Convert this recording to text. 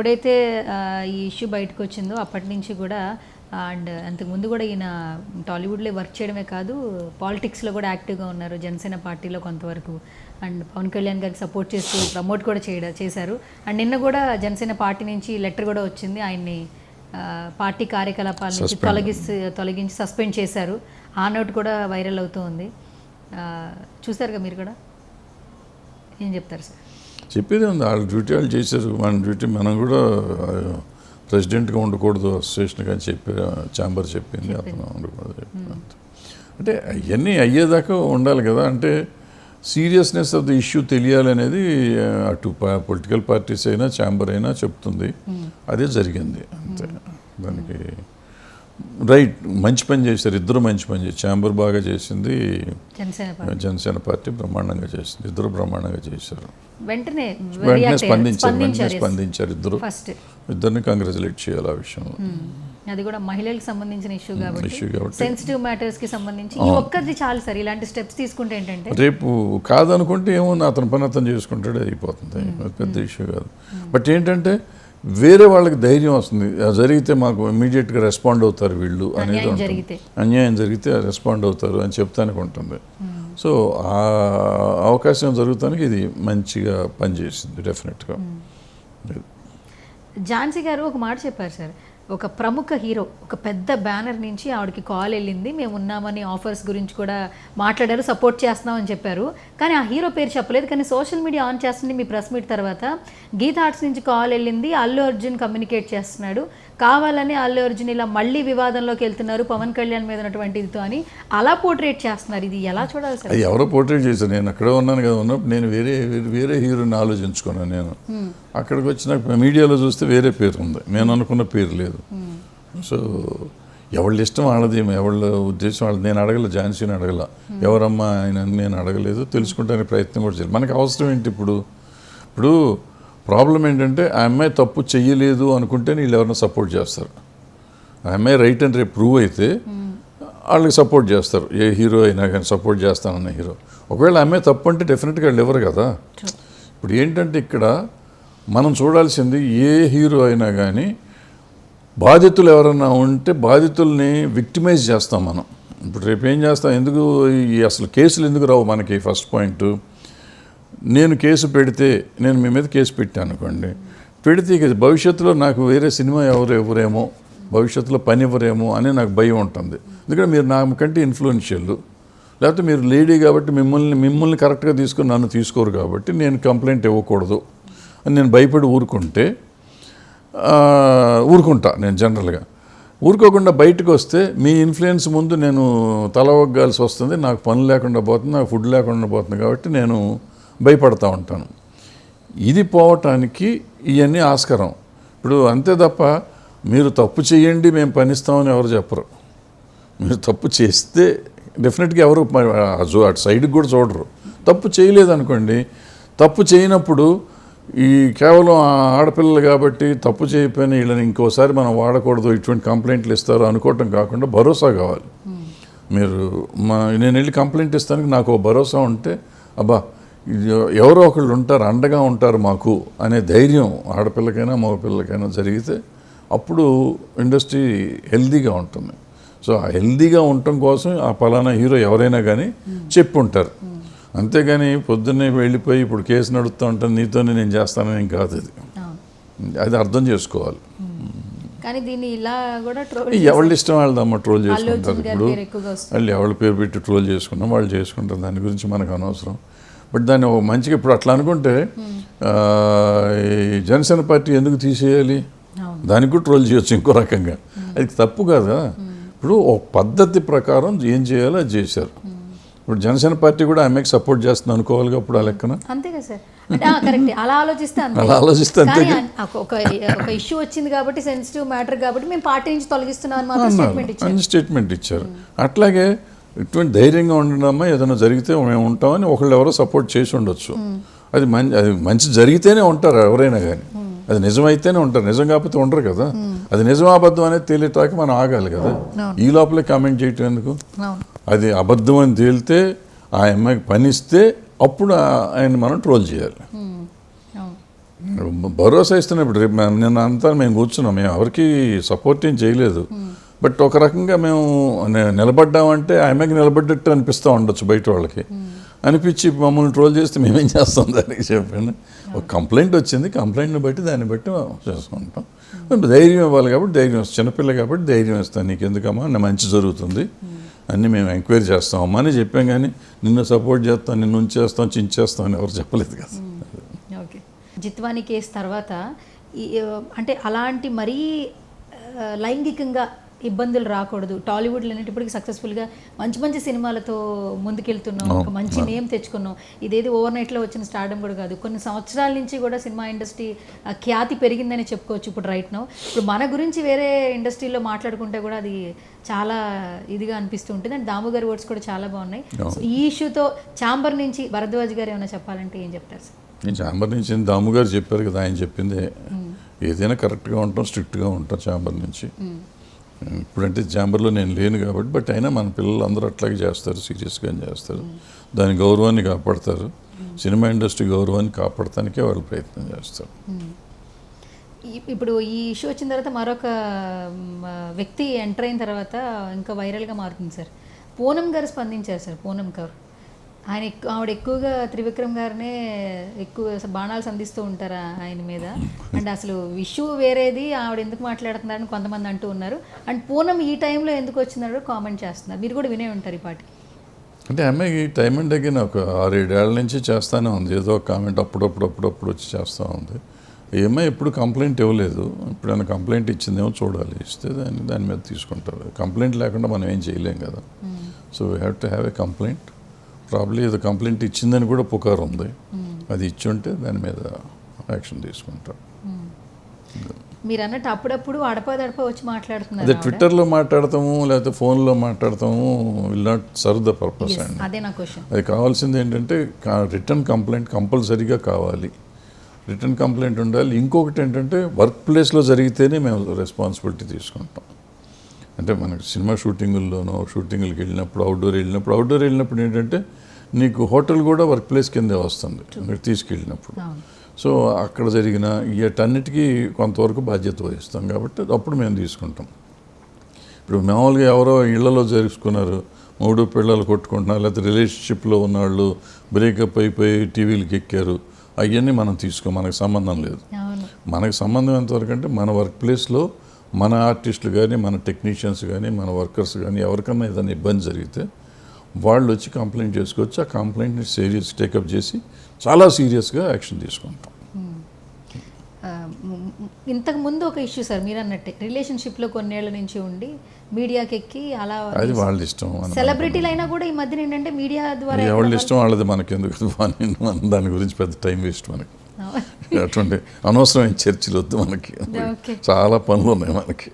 ఎప్పుడైతే ఈ ఇష్యూ బయటకు వచ్చిందో అప్పటి నుంచి కూడా అండ్ అంతకుముందు కూడా ఈయన టాలీవుడ్లో వర్క్ చేయడమే కాదు పాలిటిక్స్లో కూడా యాక్టివ్గా ఉన్నారు జనసేన పార్టీలో కొంతవరకు. అండ్ పవన్ కళ్యాణ్ గారికి సపోర్ట్ చేస్తూ ప్రమోట్ కూడా చేయడం చేశారు. అండ్ నిన్న కూడా జనసేన పార్టీ నుంచి లెటర్ కూడా వచ్చింది. ఆయన్ని పార్టీ కార్యకలాపాల నుంచి తొలగిస్తూ తొలగించి సస్పెండ్ చేశారు. ఆ నోట్ కూడా వైరల్ అవుతూ ఉంది. చూసారుగా మీరు కూడా? ఏం చెప్తారు సార్? చెప్పేది ఉంది వాళ్ళ డ్యూటీ వాళ్ళు చేశారు. మన డ్యూటీ మనం కూడా ప్రెసిడెంట్గా ఉండకూడదు అసోసియేషన్ కానీ చెప్పి ఛాంబర్ చెప్పింది. అతను ఉండకూడదు. అంటే అవన్నీ అయ్యేదాకా ఉండాలి కదా. అంటే సీరియస్నెస్ ఆఫ్ ద ఇష్యూ తెలియాలనేది అటు పొలిటికల్ పార్టీస్ అయినా ఛాంబర్ అయినా చెప్తుంది. అదే జరిగింది. అంతే. దానికి రైట్ మంచి పని చేశారు. ఇద్దరు మంచి పని చేశారు ఛాంబర్ బాగా చేసింది. జనసేన పార్టీ. బ్రహ్మాండంగా చేసింది. ఇద్దరు బ్రహ్మాండంగా చేశారు. వెంటనే వెంటనే. స్పందించారు. వెంటనే స్పందించారు ఇద్దరు. ఇద్దరిని కంగ్రాచులేట్ చేయాలి ఆ విషయంలో. అది కూడా మహిళలకు సంబంధించిన ఇష్యూ కాబట్టి. సెన్సిటివ్ మ్యాటర్స్కి సంబంధించి ఈ ఒక్కది చాలు సార్. ఇలాంటి స్టెప్స్ తీసుకుంటే ఏంటంటే రేపు కాదనుకుంటే ఏముంది అతని పని అతను చేసుకుంటాడే అయిపోతుంది. పెద్ద ఇష్యూ కాదు. బట్ ఏంటంటే వేరే వాళ్ళకి ధైర్యం వస్తుంది. అది జరిగితే మాకు ఇమీడియట్గా రెస్పాండ్ అవుతారు వీళ్ళు అనేది ఉంటుంది. అన్యాయం జరిగితే రెస్పాండ్ అవుతారు అని చెప్తానికి ఉంటుంది. సో ఆ అవకాశం జరుగుతానికి ఇది మంచిగా పనిచేసింది డెఫినెట్గా ఝాన్సీ గారు ఒక మాట చెప్పారు సార్. ఒక ప్రముఖ హీరో ఒక పెద్ద బ్యానర్ నుంచి ఆవిడకి కాల్ వెళ్ళింది. మేము ఉన్నామని ఆఫర్స్ గురించి కూడా మాట్లాడారు సపోర్ట్ చేస్తున్నామని చెప్పారు. కానీ ఆ హీరో పేరు చెప్పలేదు. కానీ సోషల్ మీడియా ఆన్ చేస్తుంది మీ ప్రెస్ మీట్ తర్వాత. గీత ఆర్ట్స్ నుంచి కాల్ వెళ్ళింది. అల్లు అర్జున్ కమ్యూనికేట్ చేస్తున్నాడు. కావాలని అల్లు అర్జున్ ఇలా మళ్ళీ వివాదంలోకి వెళ్తున్నారు పవన్ కళ్యాణ్ మీద ఉన్నటువంటి ఇదితో అని అలా పోర్ట్రేట్ చేస్తున్నారు. ఇది ఎలా చూడాలి సార్? ఎవరో పోర్ట్రేట్ చేశారు. నేను అక్కడే ఉన్నాను కదా ఉన్నప్పుడు నేను వేరే- వేరే హీరోని ఆలోచించుకున్నాను నేను. అక్కడికి వచ్చిన మీడియాలో చూస్తే వేరే పేరు ఉంది. నేను అనుకున్న పేరు లేదు. సో ఎవళ్ళ ఇష్టం వాళ్ళది ఎవళ్ళ ఉద్దేశం వాళ్ళది నేను అడగల ఝాన్సీని అడగల. ఎవరమ్మా ఆయన నేను అడగలేదు. తెలుసుకుంటానికి ప్రయత్నం కూడా చేయాలి మనకి అవసరం ఏంటి ఇప్పుడు? ఇప్పుడు ప్రాబ్లం ఏంటంటే ఆ అమ్మాయి తప్పు చెయ్యలేదు అనుకుంటే వీళ్ళు ఎవరైనా సపోర్ట్ చేస్తారు. ఆ అమ్మాయి రైట్ అని రేపు ప్రూవ్ అయితే వాళ్ళకి సపోర్ట్ చేస్తారు. ఏ హీరో అయినా కానీ సపోర్ట్ చేస్తానన్న హీరో. ఒకవేళ ఆ అమ్మాయి తప్పు అంటే డెఫినెట్గా వాళ్ళు ఎవరు కదా. ఇప్పుడు ఏంటంటే ఇక్కడ మనం చూడాల్సింది ఏ హీరో అయినా కానీ బాధితులు ఎవరైనా ఉంటే బాధితుల్ని విక్టిమైజ్ చేస్తాం మనం. ఇప్పుడు రేపు ఏం చేస్తాం? ఎందుకు ఈ అసలు కేసులు ఎందుకు రావు మనకి? First point. నేను కేసు పెడితే నేను మీ మీద కేసు పెట్టాను అనుకోండి. పెడితే ఇక భవిష్యత్తులో నాకు వేరే సినిమా ఎవరు ఎవరేమో భవిష్యత్తులో పని ఇవ్వరేమో అని నాకు భయం ఉంటుంది. ఎందుకంటే మీరు నాకంటే ఇన్ఫ్లుయెన్షియల్ లేకపోతే మీరు లేడీ కాబట్టి మిమ్మల్ని మిమ్మల్ని కరెక్ట్గా తీసుకుని నన్ను తీసుకోరు కాబట్టి నేను కంప్లైంట్ ఇవ్వకూడదు. అని నేను భయపడి ఊరుకుంటే ఊరుకుంటా నేను జనరల్గా. ఊరుకోకుండా బయటకు వస్తే మీ ఇన్ఫ్లుయెన్స్ ముందు నేను తల ఒగ్గాల్సి వస్తుంది నాకు పని లేకుండా పోతుంది నాకు ఫుడ్ లేకుండా పోతుంది కాబట్టి నేను భయపడతా ఉంటాను. ఇది పోవటానికి ఇవన్నీ ఆస్కారం. ఇప్పుడు అంతే తప్ప మీరు తప్పు చేయండి మేము పనిస్తామని ఎవరు చెప్పరు. మీరు తప్పు చేస్తే డెఫినెట్గా ఎవరు అటు సైడ్కి కూడా చూడరు. తప్పు చేయలేదనుకోండి తప్పు చేయనప్పుడు ఈ కేవలం ఆ ఆడపిల్లలు కాబట్టి తప్పు చేయకపోయినా వీళ్ళని ఇంకోసారి మనం వాడకూడదు ఇటువంటి కంప్లైంట్లు ఇస్తారు అనుకోవటం కాకుండా భరోసా కావాలి. మీరు మా నేను వెళ్ళి కంప్లైంట్ ఇస్తానికి నాకు భరోసా ఉంటే అబ్బా ఎవరో ఒకళ్ళు ఉంటారు అండగా ఉంటారు మాకు అనే ధైర్యం ఆడపిల్లకైనా మగపిల్లకైనా జరిగితే అప్పుడు ఇండస్ట్రీ హెల్దీగా ఉంటుంది. సో ఆ హెల్దీగా ఉండటం కోసం ఆ పలానా హీరో ఎవరైనా కానీ చెప్పి ఉంటారు అంతేగాని పొద్దున్నే వెళ్ళిపోయి ఇప్పుడు కేసు నడుస్తూ ఉంటాను నీతోనే నేను చేస్తానని కాదు అది. అది అర్థం చేసుకోవాలి. కానీ దీన్ని ఇలా కూడా ట్రోల్ ఎవరి ఇష్టం వాళ్ళదమ్మ ట్రోల్ చేసుకుంటారు. ఇప్పుడు వాళ్ళు ఎవరి పేరు పెట్టి ట్రోల్ చేసుకున్నాం వాళ్ళు చేసుకుంటారు. దాని గురించి మనకు అనవసరం. బట్ దాన్ని ఒక మంచిగా ఇప్పుడు అట్లా అనుకుంటే జనసేన పార్టీ ఎందుకు తీసేయాలి. దానికి కూడా ట్రోల్ చేయొచ్చు ఇంకో రకంగా. అది తప్పు కదా? ఇప్పుడు ఒక పద్ధతి ప్రకారం ఏం చేయాలో అది చేశారు. ఇప్పుడు జనసేన పార్టీ కూడా ఆమెకి సపోర్ట్ చేస్తుంది అనుకోవాలిగా ఇప్పుడు ఆ లెక్కన. అంతే కదా సార్. అంటే కరెక్ట్. అలా ఆలోచిస్తే అలా ఆలోచిస్తే అంతే ఒక- ఒక ఇష్యూ వచ్చింది కాబట్టి సెన్సిటివ్ మ్యాటర్ కాబట్టి మేము పార్టీ నుంచి తొలగిస్తున్నాం స్టేట్మెంట్ ఇచ్చారు. స్టేట్మెంట్ ఇచ్చారు. అట్లాగే ఇటువంటి ధైర్యంగా ఉండడమ్మా ఏదైనా జరిగితే మేము ఉంటామని ఒకళ్ళు ఎవరో సపోర్ట్ చేసి ఉండొచ్చు. అది మంచి అది మంచి జరిగితేనే ఉంటారు ఎవరైనా కానీ. అది నిజమైతేనే ఉంటారు. నిజం కాకపోతే ఉండరు కదా. అది నిజం అబద్ధం అనేది తేలిటాక మనం ఆగాలి కదా. ఈ లోపలే కామెంట్ చేయటం ఎందుకు? అవును అది అబద్ధం అని తేలితే ఆ అమ్మాయికి పనిస్తే అప్పుడు ఆయన మనం ట్రోల్ చేయాలి. భరోసా ఇస్తున్నాం ఇప్పుడు. రేపు నిన్న అంతా మేము కూర్చున్నాం. మేము ఎవరికి సపోర్ట్ ఏం చేయలేదు. బట్ ఒక రకంగా మేము నిలబడ్డామంటే ఆమెకి నిలబడ్డట్టు అనిపిస్తూ ఉండొచ్చు బయట వాళ్ళకి. అనిపించి మమ్మల్ని ట్రోల్ చేస్తే మేమేం చేస్తాం దానికి చెప్పండి. ఒక కంప్లైంట్ వచ్చింది కంప్లైంట్ని బట్టి దాన్ని బట్టి చేసుకుంటాం. ధైర్యం ఇవ్వాలి కాబట్టి ధైర్యం ఇస్తాం చిన్నపిల్ల కాబట్టి ధైర్యం ఇస్తాను నీకు ఎందుకమ్మా నా మంచి జరుగుతుంది. అన్నీ మేము ఎంక్వైరీ చేస్తామమ్మా అని చెప్పాం కానీ నిన్ను సపోర్ట్ చేస్తాం నిన్ను ఉంచేస్తాం చించేస్తాం అని ఎవరు చెప్పలేదు కదా. ఓకే. జిత్వాని కేసు తర్వాత ఈ అంటే అలాంటి మరీ లైంగికంగా ఇబ్బందులు రాకూడదు. టాలీవుడ్లో అనేటప్పటికి సక్సెస్ఫుల్గా మంచి మంచి సినిమాలతో ముందుకెళ్తున్నాం. ఒక మంచి నేమ్ తెచ్చుకున్నాం. ఇదేది ఓవర్ నైట్లో వచ్చిన స్టార్డమ్ కూడా కాదు. కొన్ని సంవత్సరాల నుంచి కూడా సినిమా ఇండస్ట్రీ ఖ్యాతి పెరిగిందని చెప్పుకోవచ్చు ఇప్పుడు రైట్ నో ఇప్పుడు మన గురించి వేరే ఇండస్ట్రీలో మాట్లాడుకుంటే కూడా అది చాలా ఇదిగా అనిపిస్తూ ఉంటుంది. అండ్ దాము గారి వర్డ్స్ కూడా చాలా బాగున్నాయి. సో ఈ ఇష్యూతో చాంబర్ నుంచి భరద్వాజ్ గారు ఏమైనా చెప్పాలంటే ఏం చెప్తారు సార్? నేను చాంబర్ నుంచి దాము గారు చెప్పారు కదా ఆయన చెప్పింది. ఏదైనా కరెక్ట్గా ఉంటాం స్ట్రిక్ట్గా ఉంటాం చాంబర్ నుంచి. ఇప్పుడంటే ఛాంబర్లో నేను లేను కాబట్టి బట్ అయినా మన పిల్లలు అందరూ అట్లాగే చేస్తారు సీరియస్గా చేస్తారు. దాని గౌరవాన్ని కాపాడతారు. సినిమా ఇండస్ట్రీ గౌరవాన్ని కాపాడటానికే వాళ్ళు ప్రయత్నం చేస్తారు. ఇప్పుడు ఈ ఇష్యూ వచ్చిన తర్వాత మరొక వ్యక్తి ఎంటర్ అయిన తర్వాత ఇంకా వైరల్గా మారుతుంది సార్. పూనం గారు స్పందించారు సార్ పూనం గారు ఆయన ఎక్కువ ఆవిడ ఎక్కువగా త్రివిక్రమ్ గారినే ఎక్కువ బాణాలు సంధిస్తూ ఉంటారు ఆయన మీద. అండ్ అసలు ఇష్యూ వేరేది ఆవిడ ఎందుకు మాట్లాడుతున్నారని కొంతమంది అంటూ ఉన్నారు. అండ్ పూనం ఈ టైంలో ఎందుకు వచ్చిందో కామెంట్ చేస్తున్నారు. మీరు కూడా వినే ఉంటారు ఈ పాటి. అంటే అమ్మాయికి టైం అండ్ అగైన్ ఒక ఆరేడేళ్ళ నుంచి చేస్తానే ఉంది. ఏదో ఒక కామెంట్ అప్పుడప్పుడు అప్పుడప్పుడు వచ్చి చేస్తూ ఉంది. ఈ అమ్మాయి ఎప్పుడు కంప్లైంట్ ఇవ్వలేదు. ఎప్పుడైనా కంప్లైంట్ ఇచ్చిందేమో చూడాలి. ఇస్తే దాన్ని దాని మీద తీసుకుంటారు కంప్లైంట్ లేకుండా మనం ఏం చేయలేం కదా. So we have to have a complaint probably ఏదో కంప్లైంట్ ఇచ్చిందని కూడా పుకారు ఉంది. అది ఇచ్చి ఉంటే దాని మీద యాక్షన్ తీసుకుంటారు మీరు అన్నట్టు అప్పుడప్పుడు అడపదడప వచ్చి మాట్లాడుతున్నారు అదే. ట్విట్టర్లో మాట్లాడతాము లేకపోతే ఫోన్లో మాట్లాడతాము will not serve the purpose అండి. అదే నా క్వశ్చన్ అది కావాల్సింది ఏంటంటే రిటర్న్ కంప్లైంట్ కంపల్సరీగా కావాలి. రిటర్న్ కంప్లైంట్ ఉండాలి. ఇంకొకటి ఏంటంటే వర్క్ ప్లేస్లో జరిగితేనే మేము రెస్పాన్సిబిలిటీ తీసుకుంటాం. అంటే మనకి సినిమా షూటింగుల్లోనో షూటింగ్కి వెళ్ళినప్పుడు అవుట్డోర్ వెళ్ళినప్పుడు అవుట్డోర్ వెళ్ళినప్పుడు ఏంటంటే నీకు హోటల్ కూడా వర్క్ ప్లేస్ కిందే వస్తుంది మీరు తీసుకెళ్ళినప్పుడు. సో అక్కడ జరిగిన వీటన్నిటికీ కొంతవరకు బాధ్యత వహిస్తాం కాబట్టి అప్పుడు మేము తీసుకుంటాం. ఇప్పుడు మామూలుగా ఎవరో ఇళ్ళలో జరుపుకున్నారు మూడు పిల్లలు కొట్టుకుంటున్నారు లేకపోతే రిలేషన్షిప్లో ఉన్నవాళ్ళు బ్రేకప్ అయిపోయి టీవీలకి ఎక్కారు అవన్నీ మనం తీసుకో మనకు సంబంధం లేదు. మనకు సంబంధం ఎంతవరకు అంటే మన వర్క్ ప్లేస్లో మన ఆర్టిస్టులు కానీ మన టెక్నీషియన్స్ కానీ మన వర్కర్స్ కానీ ఎవరికన్నా ఏదైనా ఇబ్బంది జరిగితే వాళ్ళు వచ్చి కంప్లైంట్ చేసుకోవచ్చు. ఆ కంప్లైంట్ని సీరియస్ టేకప్ చేసి చాలా సీరియస్గా యాక్షన్ తీసుకుంటాం. ఇంతకు ముందు ఒక ఇష్యూ సార్ మీరు అన్నట్టే రిలేషన్షిప్లో కొన్నేళ్ళ నుంచి ఉండి మీడియాకి ఎక్కి అలా అది వాళ్ళ ఇష్టం సెలబ్రిటీలు అయినా కూడా ఈ మధ్యన ఏంటంటే మీడియా ద్వారా ఎవరి ఇష్టం వాళ్ళది మనకి ఎందుకు మనం దాని గురించి పెద్ద టైం వేస్ట్ మనకి. అటువంటి అనవసరమైన చర్చలు వద్దు మనకి. చాలా పనులు ఉన్నాయి మనకి.